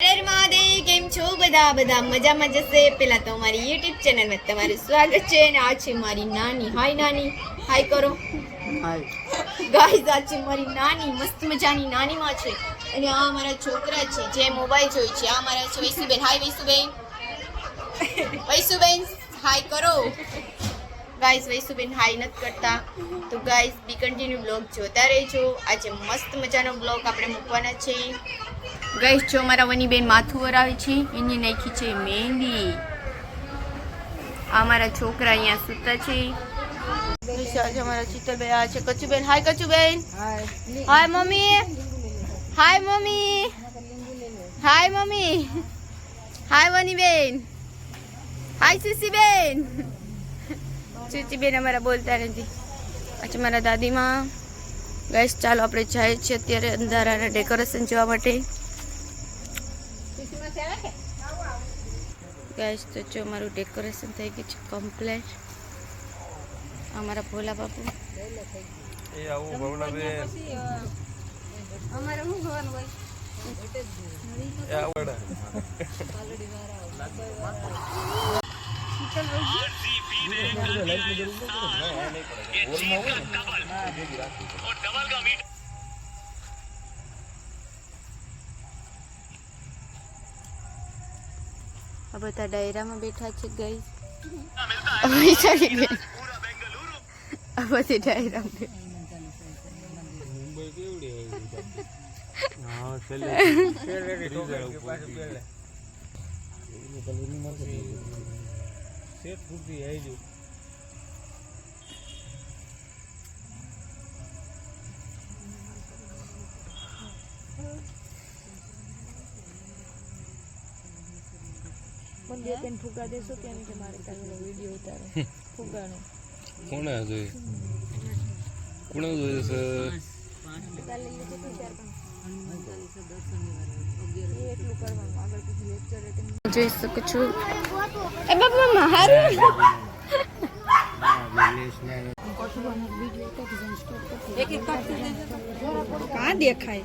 મહાદેવ કેમ છો? બધા બધા મજામાં જશે. પહેલાં તો અમારી યુટ્યુબ ચેનલમાં તમારું સ્વાગત છે અને આ છે મારી નાની. હાય નાની. હાય કરો. ગાઈઝ આ છે મારી નાની મસ્ત મજાની નાની માં છે. અને આ મારા છોકરા છે જે મોબાઈલ જોઈ છે. આ મારા છે વૈસુબેન. હાય વૈસુબેન. વૈસુબેન હાય કરો. ગાઈઝ વૈસુબેન હાય નથી કરતા. તો ગાઈઝ બી કન્ટિન્યુ બ્લોગ જોતા રહેજો. આજે મસ્ત મજાનો બ્લોગ આપણે મૂકવાના છે ગાઈઝ જો મારા વની બેન માથું વરાવે છે, એની નાખી છે મહેંદી. આ મારા છોકરા અહીંયા સૂતા છે. આજે અમારા ચિત્તલબેન hi કચુબેન. Hi mummy. Hi mummy. Hi mummy. Hi Vani ben hi CC બેન સીસી બેન અમારા બોલતા નથી. પછી મારા દાદીમાં. ગેસ ચાલો આપણે જાય છીએ અત્યારે અંધારાના ડેકોરેશન જોવા માટે. ગાઈસ તો જો મારું ડેકોરેશન થઈ ગયું છે કમ્પ્લીટ અમારા ભોલા બાપુ એ આવું ભવનાબેન અમારે શું જોવાનું હોય એ આ બધા ડાયરામાં બેઠા છે ગઈ. વૈશાલી ગઈ આ બધી ડાયરામાં બેઠા. મુંબઈ કેવડી હા છેલ્લે શેઠ પૂરતી આવી જો કોણે જોઈ કોણે જોઈ છે જોઈ શકું છું એ બાપા મારું કા દેખાય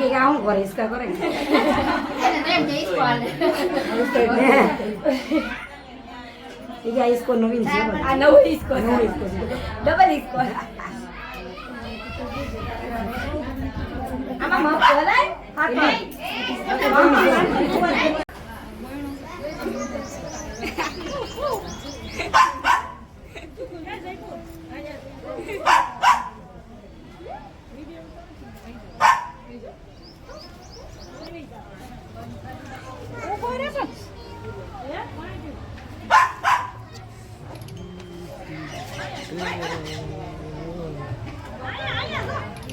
કે આવું કરે ઇસકા કરે ઈ કે ઇસકો નવીન છે આ નવો ઇસકો નવો ઇસકો ડબલ ઇસકો આમાં મત બોલાય હાથ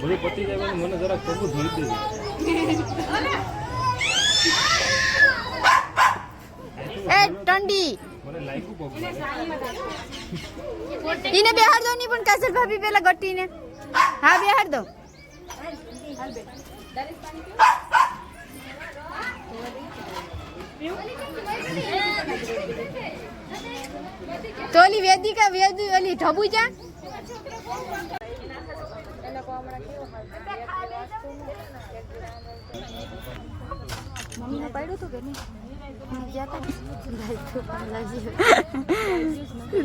બધું પતી જાય મને જરાક પગું ધોઈ દેજો. એ ટંડી. ઈને બેહાડ દો ની પણ કાજલ ભાભી પેલા ગટીને હા બેહાડ દો તોલી વેદિકા વેદી ઓલી ઢબુજા? મમ્મીને પાડ્યું હતું કે નહીં?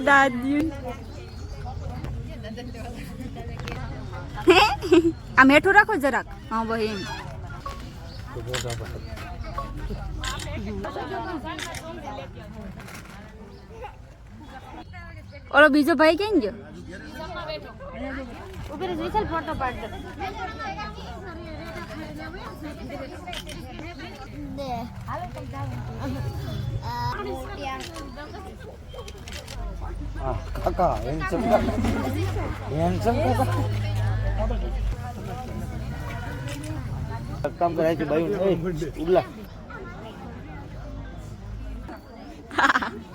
દાદી આ મેઠું રાખો જરાક. હા ભાઈ એમ ઓલો બીજો ભાઈ કેમ ગયો? ఊపిరి చూసారు ఫోటో పడ్డు కాక ఏం చెప్తా ఏం చెప్తా काम करायची बाई उडला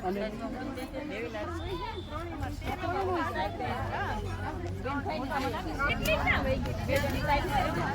અને કેટલી ના